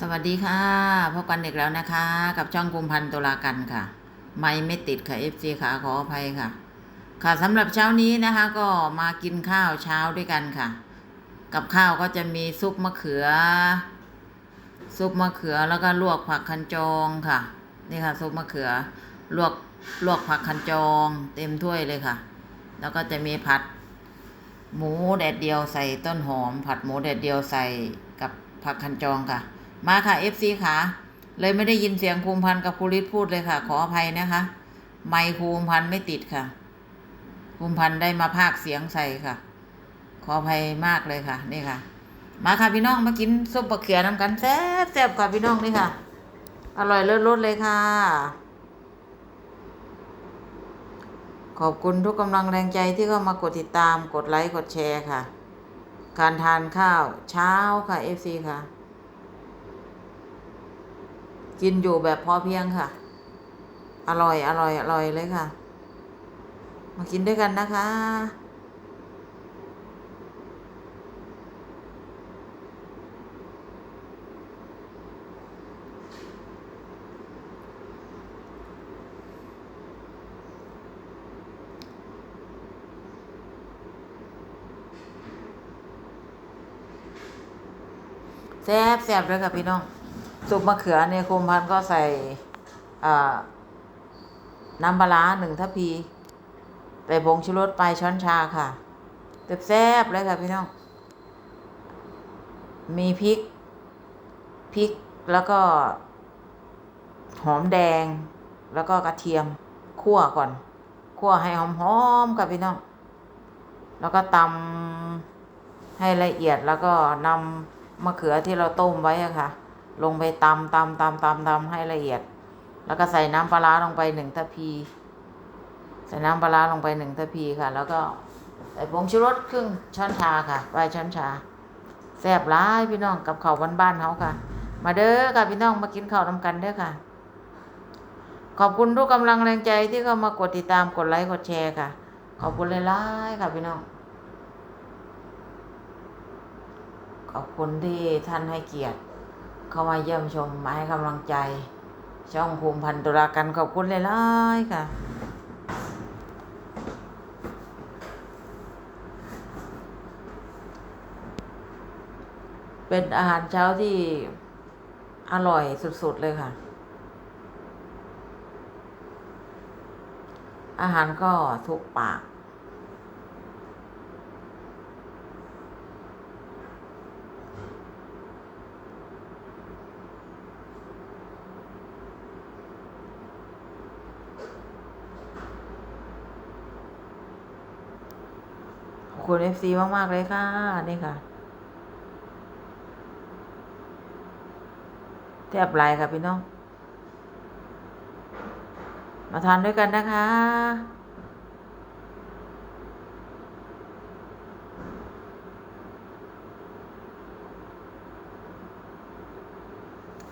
สวัสดีค่ะพบกันอีกแล้วนะคะ กับช่องกุมพันตุลากันค่ะ ไม่ไม่ติดค่ะ FC ค่ะขออภัยค่ะ ค่ะสำหรับเช้านี้นะคะก็มากินข้าวเช้าด้วยกันค่ะ กับข้าวก็จะมีซุปมะเขือ ซุปมะเขือแล้วก็ลวกผักคันจองค่ะ นี่ค่ะ ซุปมะเขือลวกลวกผักคันจอง เต็มถ้วยเลยค่ะ แล้วก็จะมีผัด หมูแดดเดียวใส่ต้นหอม ผัดหมูแดดเดียวใส่กับผักคันจองค่ะ มาค่ะ FC ค่ะเลยไม่ได้ยินเสียงภูมิพันธ์กับภูริศพูดเลยค่ะ ขออภัยนะคะ ไมค์ภูมิพันธ์ไม่ติดค่ะ ภูมิพันธ์ได้มาพากเสียงใส่ค่ะ ขออภัยมากเลยค่ะ นี่ค่ะ มาค่ะพี่น้องมากินซุปบะเขือน้ำกันแซ่บแซ่บค่ะพี่น้องนี่ค่ะ อร่อยเลิศรสเลยค่ะ ขอบคุณทุกกำลังแรงใจที่เข้ามากดติดตามกดไลค์กดแชร์ค่ะ การทานข้าวเช้าค่ะ FC ค่ะ กินอยู่แบบพอเพียงค่ะ อร่อยอร่อยอร่อยเลยค่ะ มากินด้วยกันนะคะ แซ่บแซ่บเลยค่ะพี่น้อง ซุปมะเขือเนี่ยคุมพันก็ใส่น้ำปลาร้าหนึ่งทัพพีใส่ผงชูรสไปช้อนชาค่ะแซ่บๆเลยค่ะพี่น้อง มีพริกพริกแล้วก็ หอมแดง แล้วก็กระเทียมคั่วก่อนคั่วให้หอมๆค่ะพี่น้อง แล้วก็ตำให้ละเอียดแล้วก็นำมะเขือที่เราต้มไว้อะค่ะ ลงไปตำตำตำตำตำให้ละเอียด แล้วก็ใส่น้ำปลาลงไปหนึ่งทัพี ใส่น้ำปลาลงไปหนึ่งทัพีค่ะ แล้วก็ใส่ผงชูรสครึ่งช้อนชาค่ะปลายช้อนชาแซ่บร้ายพี่น้องกับข้าวบ้านๆเขาค่ะ มาเด้อค่ะพี่น้องมากินข้าวนำกันเด้อค่ะ ขอบคุณทุกกำลังแรงใจที่เข้ามากดติดตามกดไลค์กดแชร์ค่ะ ขอบคุณหลายค่ะพี่น้อง ขอบคุณที่ท่านให้เกียรติ เข้ามาเยี่ยมชมมาให้กำลังใจ ช่องภูมิพันธ์ตุลากันขอบคุณหลายๆค่ะ เป็นอาหารเช้าที่อร่อยสุด ๆ เลยค่ะ อาหารก็ถูกปาก เอฟซีมาก ๆ เลยค่ะ นี่ค่ะแทบไหลายค่ะพี่น้อง มาทานด้วยกันนะคะ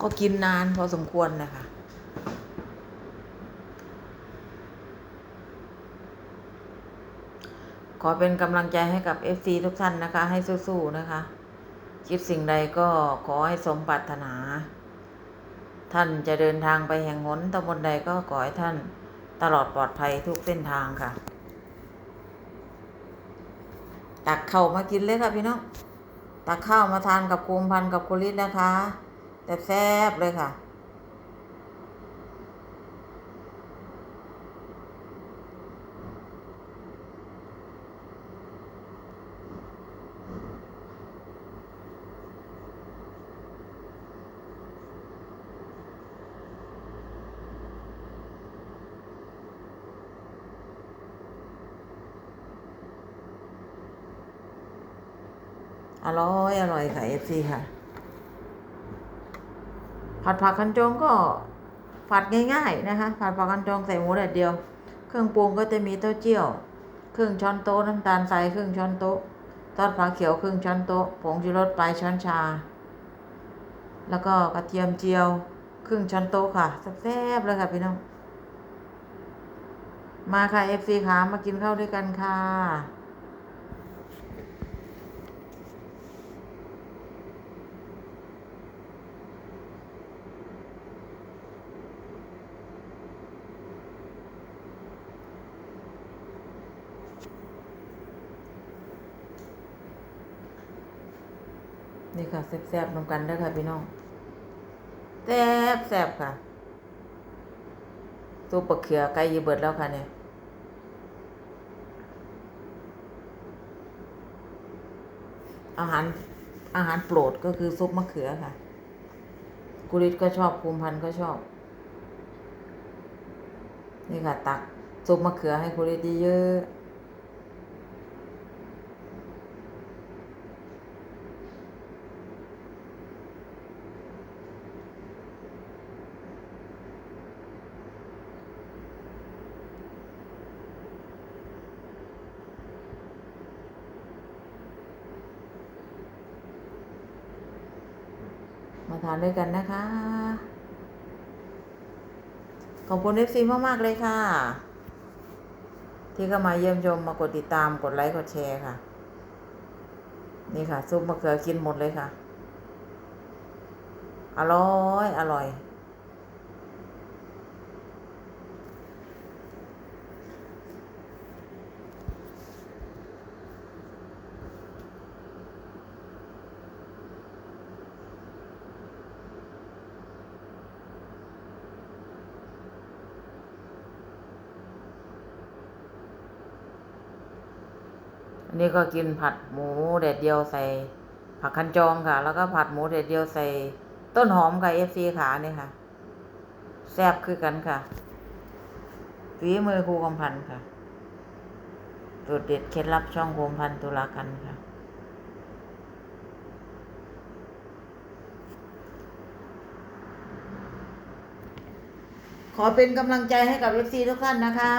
ก็กินนานพอสมควรนะคะ ขอเป็นกำลังใจให้กับ FC ทุกท่านนะคะ ให้สู้ๆนะคะ คิดสิ่งใดก็ขอให้สมปรารถนา ท่านจะเดินทางไปแห่งหนตำบลใดก็ขอให้ท่านตลอดปลอดภัยทุกเส้นทางค่ะ ตักเข้าวมากินเลยค่ะพี่น้อง ตักข้าวมาทานกับคุมพันธ์กับคุริศนะคะ แต่แซ่บเลยค่ะ อร่อยอร่อยค่ะ FC ค่ะ ผัดผักคันจงก็ผัดง่ายๆนะคะ ผัดผักคันจงใส่หมูแดดเดียว เครื่องปรุงก็จะมีเต้าเจี้ยวครึ่งช้อนโต๊ะน้ำตาลทรายครึ่งช้อนโต๊ะทอดผักเขียวครึ่งช้อนโต๊ะผงชูรสปลายช้อนชา แล้วก็กระเทียมเจียว ครึ่งช้อนโต๊ะค่ะแซ่บๆเลยค่ะพี่น้อง มาค่ะ FC ค่ะมากินข้าวด้วยกันค่ะ นี่ค่ะแซ่บๆนำกันเด้ค่ะพี่น้องแซ่บแซ่บค่ะตัวปลาเขือไก่ยีเบิดแล้วค่ะเนี่ยอาหารอาหารโปรดก็คือซุปมะเขือค่ะ กุริตก็ชอบภูมิพันธ์ก็ชอบ นี่ค่ะ ตักซุปมะเขือให้กุริตเยอะ ทานด้วยกันนะคะ ขอบคุณเอฟซีมาก ๆ เลยค่ะ ที่เข้ามาเยี่ยมชมมากดติดตามกดไลค์กดแชร์ค่ะ นี่ค่ะ ซุปมะเขือกินหมดเลยค่ะ อร่อย อร่อย อันนี้ก็กินผัดหมูแดดเดียวใส่ ผักคันจองค่ะ แล้วก็ผัดหมูแดดเดียวใส่ ต้นหอมค่ะเอฟซีขาเนี่ยค่ะ แซ่บคือกันค่ะฝีมือครูกำพันธ์ค่ะสูตรเด็ดเคล็ดลับช่องครูกำพันธ์ตุลากันค่ะขอเป็นกำลังใจให้กับเอฟซีทุกท่านนะคะ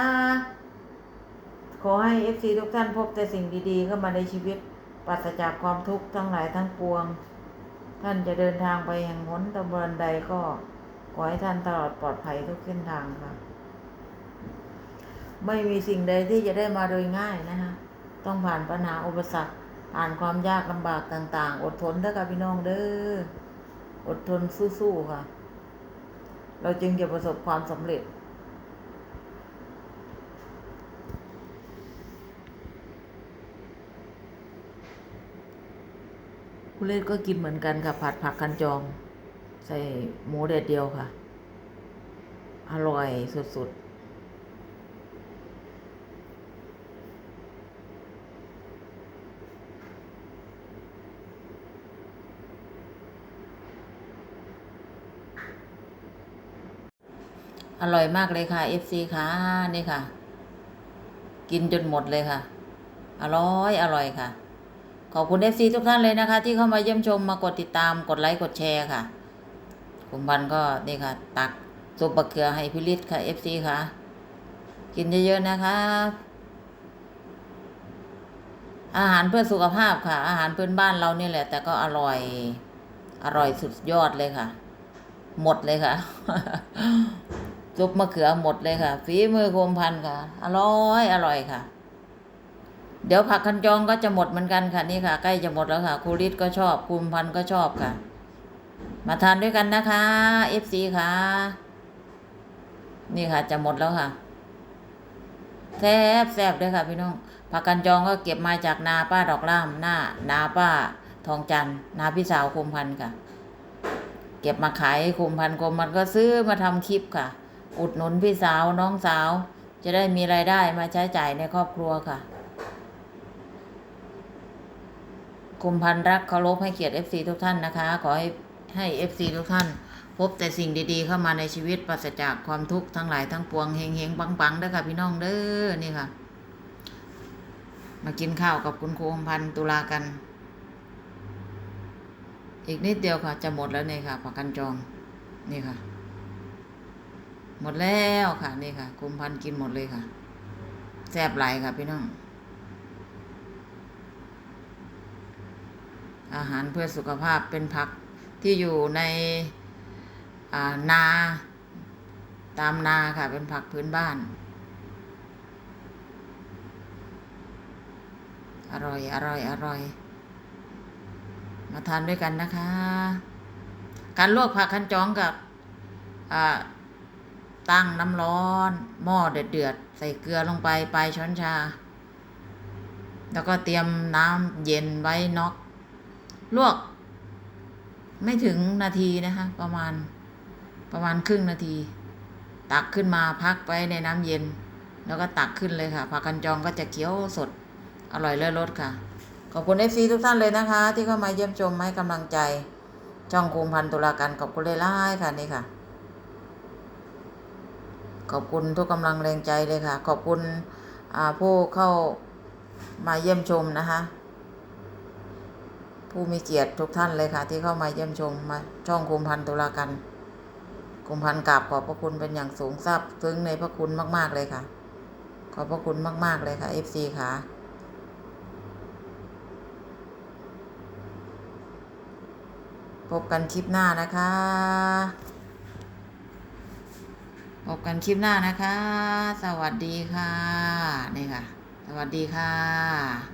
ขอให้เอฟซีทุกท่านพบแต่สิ่งดีๆเข้ามาในชีวิตปราศจากความทุกข์ทั้งหลายทั้งปวง ท่านจะเดินทางไปแห่งหนตะบนใดก็ขอให้ท่านตลอดปลอดภัยทุกเส้นทางค่ะ ไม่มีสิ่งใดที่จะได้มาโดยง่ายนะคะต้องผ่านปัญหาอุปสรรคผ่านความยากลำบากต่าง ๆ อดทนเด้อค่ะพี่น้องเด้ออดทนสู้ๆค่ะ เราจึงจะประสบความสำเร็จ คุณเล่ก็กินเหมือนกันค่ะ ผัดผักกันจอง ใส่หมูแดดเดียวค่ะ อร่อยสุดๆ อร่อยมากเลยค่ะ FC ค่ะนี่ค่ะ กินจนหมดเลยค่ะ อร่อย อร่อยค่ะ ขอบคุณ FC ทุกท่านเลยนะคะ ที่เข้ามาเยี่ยมชมมากดติดตามกดไลค์กดแชร์ค่ะคุณพันธ์ก็นี่ค่ะ ตักซุปบะเขือให้พิลิศค่ะ FC ค่ะ กินเยอะๆนะคะ อาหารเพื่อสุขภาพค่ะ อาหารพื้นบ้านเรานี่แหละ แต่ก็อร่อย อร่อยสุดยอดเลยค่ะ หมดเลยค่ะซุปมะเขือหมดเลยค่ะฝีมือโคมพันธ์ค่ะ อร่อย อร่อยค่ะ เดี๋ยวผักคันจองก็จะหมดเหมือนกันค่ะนี่ค่ะ ใกล้จะหมดแล้วค่ะครูริศก็ชอบคุมพันก็ชอบค่ะ มาทานด้วยกันนะคะ FC ค่ะ นี่ค่ะ จะหมดแล้วค่ะแซ่บแซ่บด้วยค่ะพี่น้องผักกันจองก็เก็บมาจากนาป้าดอกล่ามหน้า นาป้าทองจันนาพี่สาวคุมพันธ์ค่ะ เก็บมาขายคุมพันธุ์คุมมันก็ซื้อมาทำคลิปค่ะ อุดหนุนพี่สาวน้องสาว จะได้มีรายได้มาใช้จ่ายในครอบครัวค่ะ คุมพันรักเคารพให้เกียรติ FC ทุกท่านนะคะ ขอให้ให้ FC ทุกท่าน พบแต่สิ่งดีๆเข้ามาในชีวิตปราศจากความทุกข์ทั้งหลายทั้งปวงเฮงเฮงปังปังๆเด้อค่ะพี่น้องเด้อนี่ค่ะ มากินข้าวกับคุณครูคุมพันตุลากัน อีกนิดเดียวค่ะ จะหมดแล้วเนี่ยค่ะผักกันจองนี่ค่ะ หมดแล้วค่ะนี่ค่ะคุมพันกินหมดเลยค่ะแซ่บหลายค่ะพี่น้อง อาหารเพื่อสุขภาพเป็นผักที่อยู่ในานาตามนาค่ะเป็นผักพื้นบ้าน อร่อยอร่อยอร่อย มาทานด้วยกันนะคะ การลวกผักคันจองกับตั้งน้ำร้อน หม้อเดือดเดือดๆใส่เกลือลงไปปลายช้อนชา แล้วก็เตรียมน้ำเย็นไว้น็อก ลวก ไม่ถึงนาทีนะคะ ประมาณประมาณครึ่งนาที ตักขึ้นมาพักไว้ในน้ำเย็น แล้วก็ตักขึ้นเลยค่ะผักกันจองก็จะเคี้ยวสดอร่อยเลิศรสค่ะ ขอบคุณเอฟซีทุกท่านเลยนะคะ ที่เข้ามาเยี่ยมชมให้กำลังใจช่องคุมพันตุลาการขอบคุณเลยล่ายค่ะนี่ค่ะ ขอบคุณทุกกำลังแรงใจเลยค่ะ ขอบคุณอาผู้เข้ามาเยี่ยมชมนะคะ ผู้มีเกียรติทุกท่านเลยค่ะ ที่เข้ามาเยี่ยมชมมาช่องคุมพันตุลาการคุมพันกราบขอบพระคุณเป็นอย่างสูงทราบซึ้งในพระคุณมาก ๆ เลยค่ะ ขอบพระคุณมาก ๆ เลยค่ะ FC ค่ะพบกันคลิปหน้านะคะ พบกันคลิปหน้านะคะ สวัสดีค่ะ นี่ค่ะ สวัสดีค่ะ